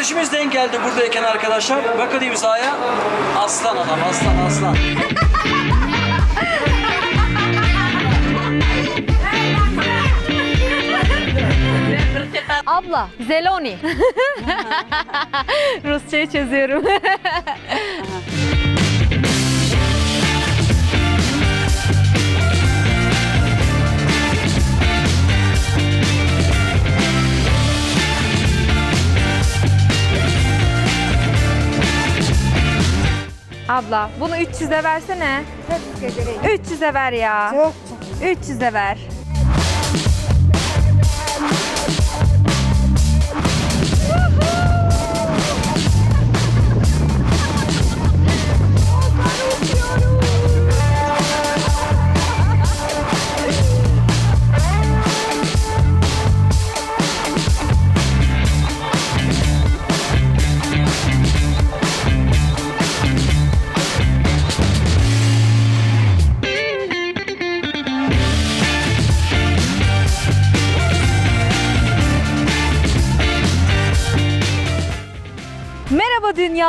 kardeşimiz denk geldi buradayken arkadaşlar. Bakın imzaya. Aslan adam aslan aslan. Abla, Zeloni. Rusçayı çözüyorum. Abla, bunu 300'e versene. 300'e ver ya. Çok 300'e ver.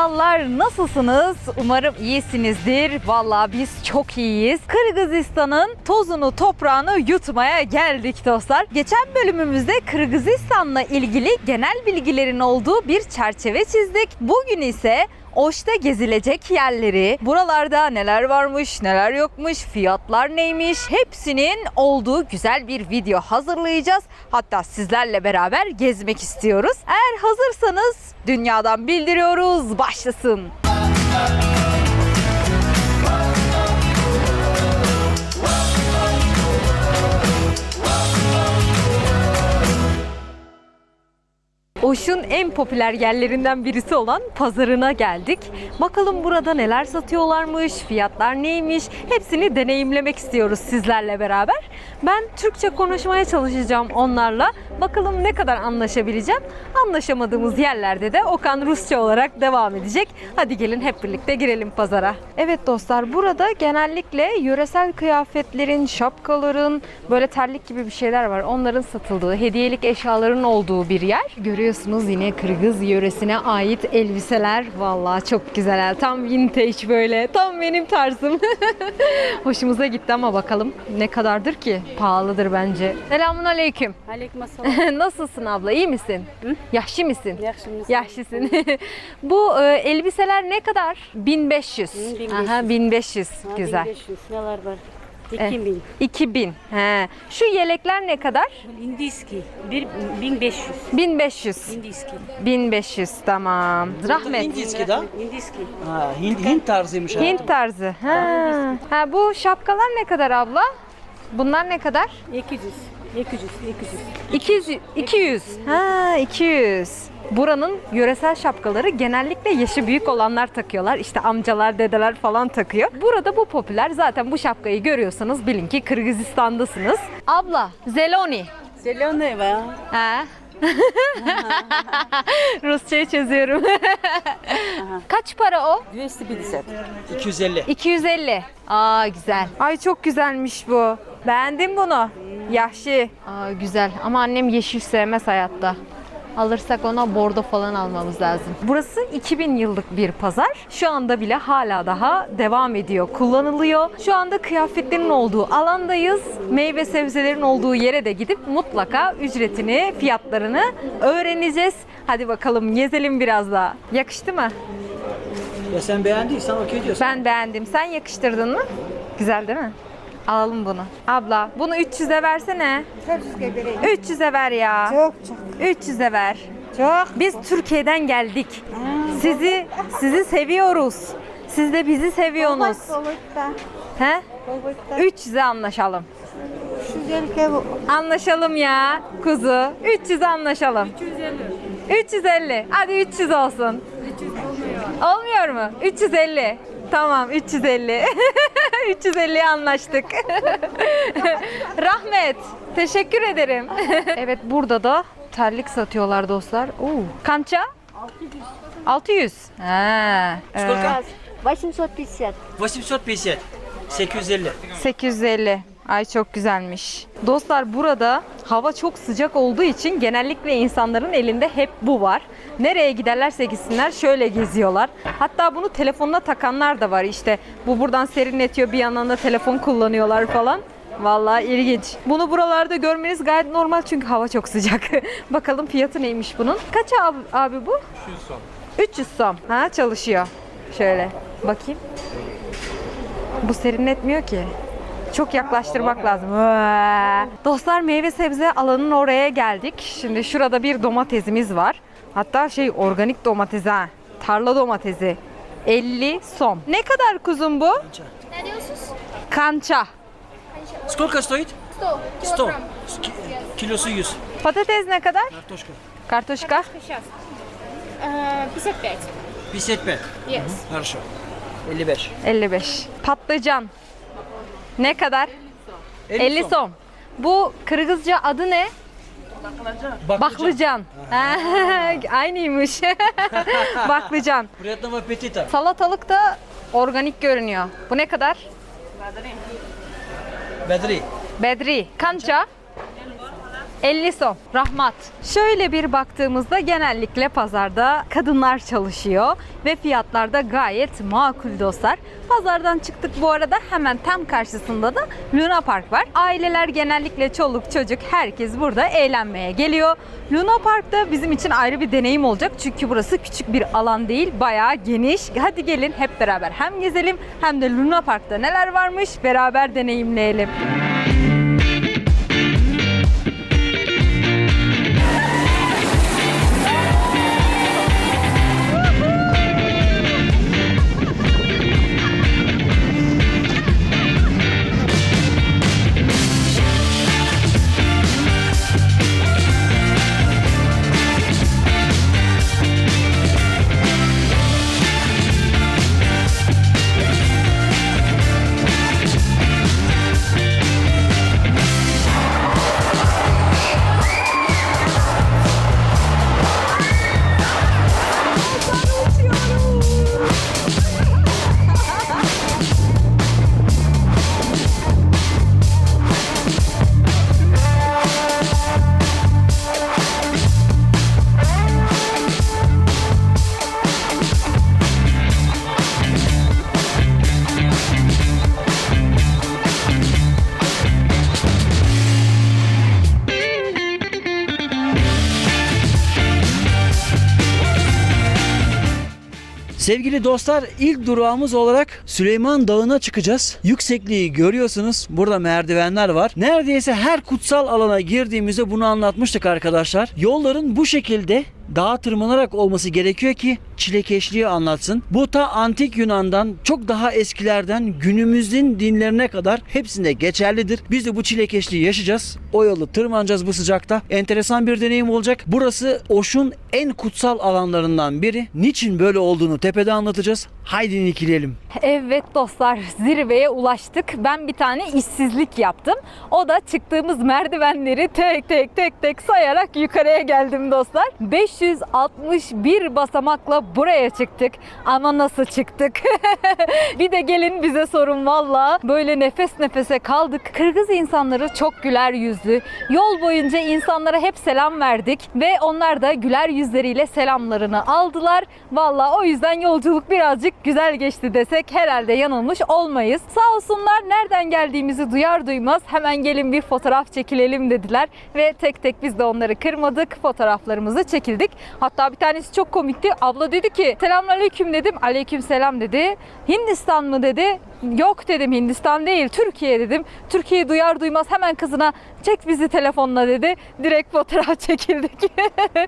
Dünyalar, nasılsınız? Umarım iyisinizdir. Vallahi biz çok iyiyiz. Kırgızistan'ın tozunu, toprağını yutmaya geldik dostlar. Geçen bölümümüzde Kırgızistan'la ilgili genel bilgilerin olduğu bir çerçeve çizdik. Bugün ise Oş'ta gezilecek yerleri, buralarda neler varmış, neler yokmuş, fiyatlar neymiş hepsinin olduğu güzel bir video hazırlayacağız. Hatta sizlerle beraber gezmek istiyoruz. Eğer hazırsanız dünyadan bildiriyoruz başlasın. Oş'un en popüler yerlerinden birisi olan pazarına geldik. Bakalım burada neler satıyorlarmış, fiyatlar neymiş hepsini deneyimlemek istiyoruz sizlerle beraber. Ben Türkçe konuşmaya çalışacağım onlarla. Bakalım ne kadar anlaşabileceğim. Anlaşamadığımız yerlerde de Okan Rusça olarak devam edecek. Hadi gelin hep birlikte girelim pazara. Evet dostlar burada genellikle yöresel kıyafetlerin, şapkaların, böyle terlik gibi bir şeyler var. Onların satıldığı, hediyelik eşyaların olduğu bir yer. Görüyorsunuz yine Kırgız yöresine ait elbiseler. Vallahi çok güzel. Tam vintage böyle. Tam benim tarzım. Hoşumuza gitti ama bakalım ne kadardır ki? Pahalıdır bence. Selamun aleyküm. Aleykümselam. Nasılsın abla? İyi misin? Yaşlı mısın? Yaxşımısın? Yaşlısın. Bu e, elbiseler ne kadar? 1500. Hı, 1500. Aha 1500. Ha, Güzel. 1500 neler var? Eh. 2000. 2000. He. Şu yelekler ne kadar? Indiski. Bir, 1500. 1500. Indiski. 1500 tamam. Rahmet. Hint iski da. Indiski. Ha, Hint, Hint tarzıymış ha. Hint tarzı. Ha. ha bu şapkalar ne kadar abla? Bunlar ne kadar? 200. 200. 200. 200. 200. Ha 200. Buranın yöresel şapkaları genellikle yaşı büyük olanlar takıyorlar. İşte amcalar, dedeler falan takıyor. Burada bu popüler. Zaten bu şapkayı görüyorsanız bilin ki Kırgızistan'dasınız. Abla, Zeloni. Zelené var. Ha. Rusçayı çözüyorum. Kaç para o? 250. 250. 250. Aa güzel. Ay çok güzelmiş bu. Beğendim bunu. Yahşi. Aa güzel ama annem yeşil sevmez hayatta. Alırsak ona bordo falan almamız lazım. Burası 2000 yıllık bir pazar. Şu anda bile hala daha devam ediyor, kullanılıyor. Şu anda kıyafetlerin olduğu alandayız. Meyve sebzelerin olduğu yere de gidip mutlaka ücretini, fiyatlarını öğreneceğiz. Hadi bakalım gezelim biraz daha. Yakıştı mı? Ya sen beğendiysen okey diyorsun. Ben beğendim. Sen yakıştırdın mı? Güzel değil mi? Alalım bunu. Abla bunu 300'e versene. 300'e ver ya. Çok çok. 300'e ver. Çok. Biz Türkiye'den geldik. Sizi sizi seviyoruz. Siz de bizi seviyorsunuz. He? 300'e anlaşalım. Şu yelke bu. Anlaşalım ya kuzu. 300 anlaşalım. 350. 350. Hadi 300 olsun. 300 olmuyor. Olmuyor mu? 350. Tamam 350. 350'ye anlaştık. Rahmet. Teşekkür ederim. evet burada da terlik satıyorlar dostlar. Oo. Kança? 600. Ha. ee, Сколько? 850. 850. 850. 850. Ay çok güzelmiş. Dostlar burada hava çok sıcak olduğu için genellikle insanların elinde hep bu var. Nereye giderlerse gitsinler şöyle geziyorlar. Hatta bunu telefonuna takanlar da var işte. Bu buradan serinletiyor bir yandan da telefon kullanıyorlar falan. Vallahi ilginç. Bunu buralarda görmeniz gayet normal çünkü hava çok sıcak. Bakalım fiyatı neymiş bunun. Kaç abi, abi bu? 300 som. 300 som. Ha çalışıyor. Şöyle bakayım. Bu serinletmiyor ki. Çok yaklaştırmak lazım. Vaa! Dostlar meyve sebze alanının oraya geldik. Şimdi şurada bir domatesimiz var. Hatta şey organik domates ha. Tarla domatesi. 50 som. Ne kadar kuzum bu? Ne diyorsunuz? Kança. Сколько стоит? 100 100. kilogram. Ki- Kilosu 100. Patates ne kadar? Картошка. Kartoşka. Сейчас. Э, 55. 55. Yes. Хорошо. 55. 55. Patlıcan. Ne kadar? 50 som. Bu Kırgızca adı ne? Baklıcan. Ha, Aynıymış. Baklıcan. Приятного аппетита. Salatalık da organik görünüyor. Bu ne kadar? Bedri. Bedri. Kança? 50 som. Rahmat. Şöyle bir baktığımızda genellikle pazarda kadınlar çalışıyor ve fiyatlar da gayet makul dostlar. Pazardan çıktık bu arada hemen tam karşısında da Luna Park var. Aileler genellikle çoluk çocuk herkes burada eğlenmeye geliyor. Luna Park da bizim için ayrı bir deneyim olacak çünkü burası küçük bir alan değil bayağı geniş. Hadi gelin hep beraber hem gezelim hem de Luna Park'ta neler varmış beraber deneyimleyelim. Sevgili dostlar ilk durağımız olarak Süleyman Dağı'na çıkacağız. Yüksekliği görüyorsunuz. Burada merdivenler var. Neredeyse her kutsal alana girdiğimizde bunu anlatmıştık arkadaşlar. Yolların bu şekilde dağa tırmanarak olması gerekiyor ki çilekeşliği anlatsın. Bu ta antik Yunan'dan çok daha eskilerden günümüzün dinlerine kadar hepsinde geçerlidir. Biz de bu çilekeşliği yaşayacağız. O yolu tırmanacağız bu sıcakta. Enteresan bir deneyim olacak. Burası Oş'un en kutsal alanlarından biri. Niçin böyle olduğunu tepede anlatacağız. Haydi ikileyelim. Evet dostlar zirveye ulaştık. Ben bir tane işsizlik yaptım. O da çıktığımız merdivenleri tek tek tek tek sayarak yukarıya geldim dostlar. 561 basamakla buraya çıktık. Ama nasıl çıktık? bir de gelin bize sorun valla. Böyle nefes nefese kaldık. Kırgız insanları çok güler yüzlü. Yol boyunca insanlara hep selam verdik ve onlar da güler yüzleriyle selamlarını aldılar. Valla o yüzden yolculuk birazcık güzel geçti desek herhalde yanılmış olmayız. Sağ olsunlar nereden geldiğimizi duyar duymaz hemen gelin bir fotoğraf çekilelim dediler ve tek tek biz de onları kırmadık. Fotoğraflarımızı çekildik. Hatta bir tanesi çok komikti. Abla dedi ki selamünaleyküm dedim. Aleyküm selam dedi. Hindistan mı dedi. Yok dedim Hindistan değil Türkiye dedim. Türkiye'yi duyar duymaz hemen kızına çek bizi telefonla dedi. Direkt fotoğraf çekildik.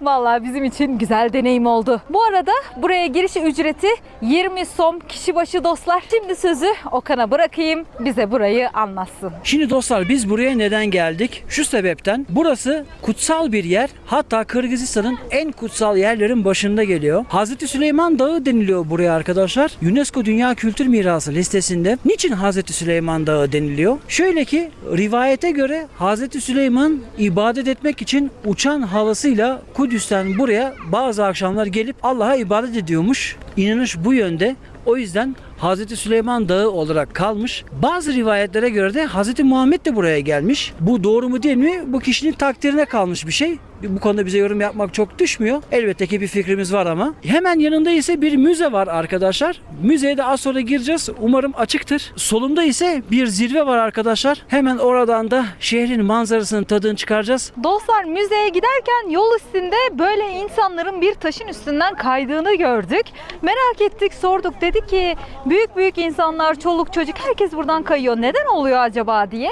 Vallahi bizim için güzel deneyim oldu. Bu arada buraya giriş ücreti 20 som kişi başı dostlar. Şimdi sözü Okan'a bırakayım bize burayı anlatsın. Şimdi dostlar biz buraya neden geldik? Şu sebepten burası kutsal bir yer. Hatta Kırgızistan'ın en kutsal yerlerin başında geliyor. Hazreti Süleyman Dağı deniliyor buraya arkadaşlar. UNESCO Dünya Kültür Mirası listesinde. Niçin Hazreti Süleyman Dağı deniliyor? Şöyle ki rivayete göre Hazreti Süleyman ibadet etmek için uçan halısıyla Kudüs'ten buraya bazı akşamlar gelip Allah'a ibadet ediyormuş. İnanış bu yönde. O yüzden Hazreti Süleyman Dağı olarak kalmış. Bazı rivayetlere göre de Hazreti Muhammed de buraya gelmiş. Bu doğru mu değil mi? Bu kişinin takdirine kalmış bir şey. Bu konuda bize yorum yapmak çok düşmüyor. Elbette ki bir fikrimiz var ama. Hemen yanında ise bir müze var arkadaşlar. Müzeye de az sonra gireceğiz. Umarım açıktır. Solumda ise bir zirve var arkadaşlar. Hemen oradan da şehrin manzarasının tadını çıkaracağız. Dostlar müzeye giderken yol üstünde böyle insanların bir taşın üstünden kaydığını gördük. Merak ettik, sorduk. Dedi ki büyük büyük insanlar, çoluk çocuk herkes buradan kayıyor. Neden oluyor acaba diye.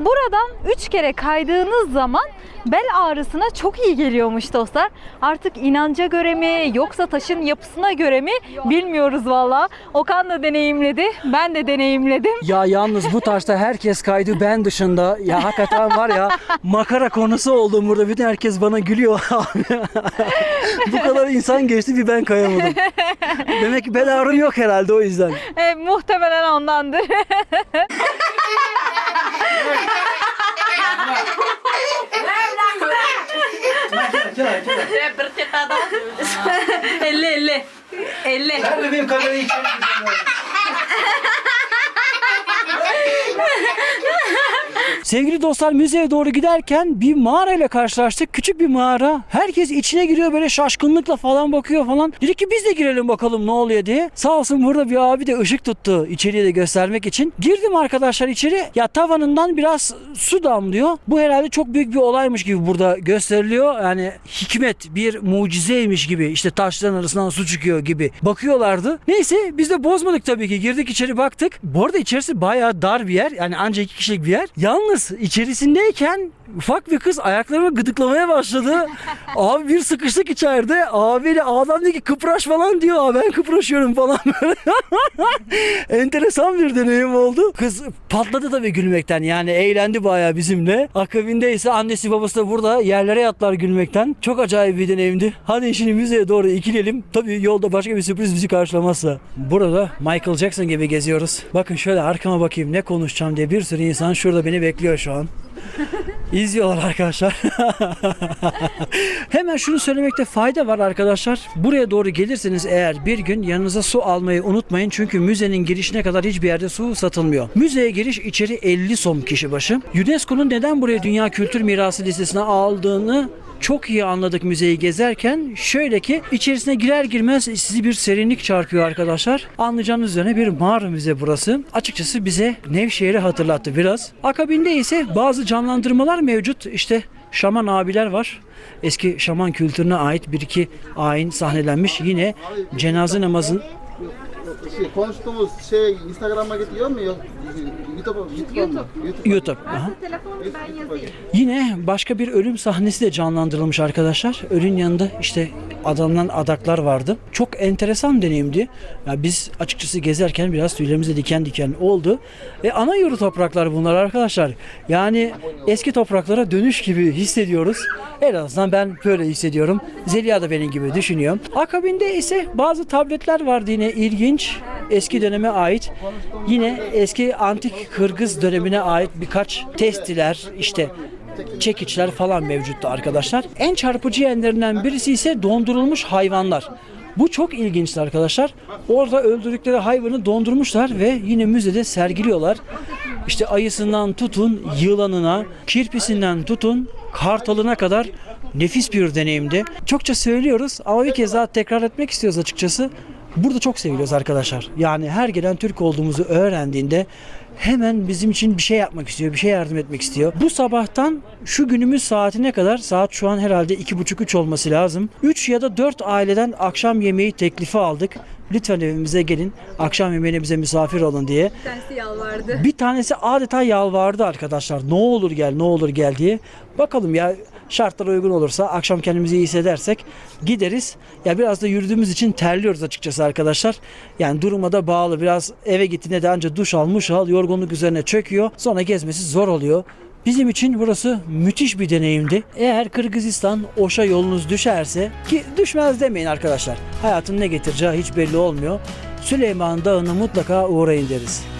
Buradan 3 kere kaydığınız zaman bel ağrısına çok iyi geliyormuş dostlar. Artık inanca göre mi yoksa taşın yapısına göre mi bilmiyoruz valla. Okan da deneyimledi, ben de deneyimledim. Ya yalnız bu taşta herkes kaydı ben dışında. Ya hakikaten var ya makara konusu oldum burada. Bütün herkes bana gülüyor abi. bu kadar insan geçti bir ben kayamadım. Demek ki bel ağrım yok herhalde o yüzden. E, muhtemelen ondandır. elle elle. Elle. Nerede benim kamerayı içeri Sevgili dostlar müzeye doğru giderken bir mağara ile karşılaştık. Küçük bir mağara. Herkes içine giriyor böyle şaşkınlıkla falan bakıyor falan. Dedik ki biz de girelim bakalım ne oluyor diye. Sağ olsun burada bir abi de ışık tuttu içeriye de göstermek için. Girdim arkadaşlar içeri. Ya tavanından biraz su damlıyor. Bu herhalde çok büyük bir olaymış gibi burada gösteriliyor. Yani hikmet bir mucizeymiş gibi işte taşların arasından su çıkıyor gibi bakıyorlardı. Neyse biz de bozmadık tabii ki. Girdik içeri baktık. Bu arada içerisi bayağı dar bir yer. Yani ancak iki kişilik bir yer. Yalnız içerisindeyken ufak bir kız ayaklarımı gıdıklamaya başladı. Abi bir sıkıştık içeride. Abiyle adam dedi ki kıpraş falan diyor. Abi ben kıpraşıyorum falan böyle. Enteresan bir deneyim oldu. Kız patladı tabii gülmekten. Yani eğlendi bayağı bizimle. Akabinde ise annesi babası da burada yerlere yatlar gülmekten. Çok acayip bir deneyimdi. Hadi şimdi müzeye doğru ikilelim. Tabii yolda başka bir sürpriz bizi karşılamazsa. Burada Michael Jackson gibi geziyoruz. Bakın şöyle arkama bakayım ne konuşacağım diye bir sürü insan şurada beni bekliyor şu an. İzliyorlar arkadaşlar. Hemen şunu söylemekte fayda var arkadaşlar. Buraya doğru gelirseniz eğer bir gün yanınıza su almayı unutmayın. Çünkü müzenin girişine kadar hiçbir yerde su satılmıyor. Müzeye giriş içeri 50 som kişi başı. UNESCO'nun neden buraya Dünya Kültür Mirası listesine aldığını çok iyi anladık müzeyi gezerken. Şöyle ki içerisine girer girmez sizi bir serinlik çarpıyor arkadaşlar. Anlayacağınız üzerine bir mağara müze burası. Açıkçası bize Nevşehir'i hatırlattı biraz. Akabinde ise bazı canlandırmalar mevcut. İşte şaman abiler var. Eski şaman kültürüne ait bir iki ayin sahnelenmiş. Yine cenaze namazın Şey, konuştuğumuz şey Instagram'a gidiyor mu? YouTube, YouTube? YouTube. YouTube. Aha. Yine başka bir ölüm sahnesi de canlandırılmış arkadaşlar. Ölün yanında işte adamdan adaklar vardı. Çok enteresan deneyimdi. Ya biz açıkçası gezerken biraz tüylerimize diken diken oldu. E ana yuru topraklar bunlar arkadaşlar. Yani eski topraklara dönüş gibi hissediyoruz. En azından ben böyle hissediyorum. Zeliha da benim gibi düşünüyor. Akabinde ise bazı tabletler vardı yine ilginç. Eski döneme ait. Yine eski antik Kırgız dönemine ait birkaç testiler işte çekiçler falan mevcuttu arkadaşlar. En çarpıcı yerlerinden birisi ise dondurulmuş hayvanlar. Bu çok ilginçti arkadaşlar. Orada öldürdükleri hayvanı dondurmuşlar ve yine müzede sergiliyorlar. İşte ayısından tutun yılanına, kirpisinden tutun kartalına kadar nefis bir deneyimdi. Çokça söylüyoruz ama bir kez daha tekrar etmek istiyoruz açıkçası. Burada çok seviliyoruz arkadaşlar. Yani her gelen Türk olduğumuzu öğrendiğinde hemen bizim için bir şey yapmak istiyor, bir şey yardım etmek istiyor. Bu sabahtan şu günümüz saatine kadar saat şu an herhalde 2.30-3 olması lazım. 3 ya da 4 aileden akşam yemeği teklifi aldık. Lütfen evimize gelin, akşam yemeğine bize misafir olun diye. Bir tanesi adeta yalvardı arkadaşlar. Ne olur gel, ne olur gel diye. Bakalım ya şartlar uygun olursa akşam kendimizi iyi hissedersek gideriz. Ya biraz da yürüdüğümüz için terliyoruz açıkçası arkadaşlar. Yani duruma da bağlı. Biraz eve gittiğinde de anca duş al, muş al, yorgunluk üzerine çöküyor. Sonra gezmesi zor oluyor. Bizim için burası müthiş bir deneyimdi. Eğer Kırgızistan Oş'a yolunuz düşerse ki düşmez demeyin arkadaşlar. Hayatın ne getireceği hiç belli olmuyor. Süleyman Dağı'na mutlaka uğrayın deriz.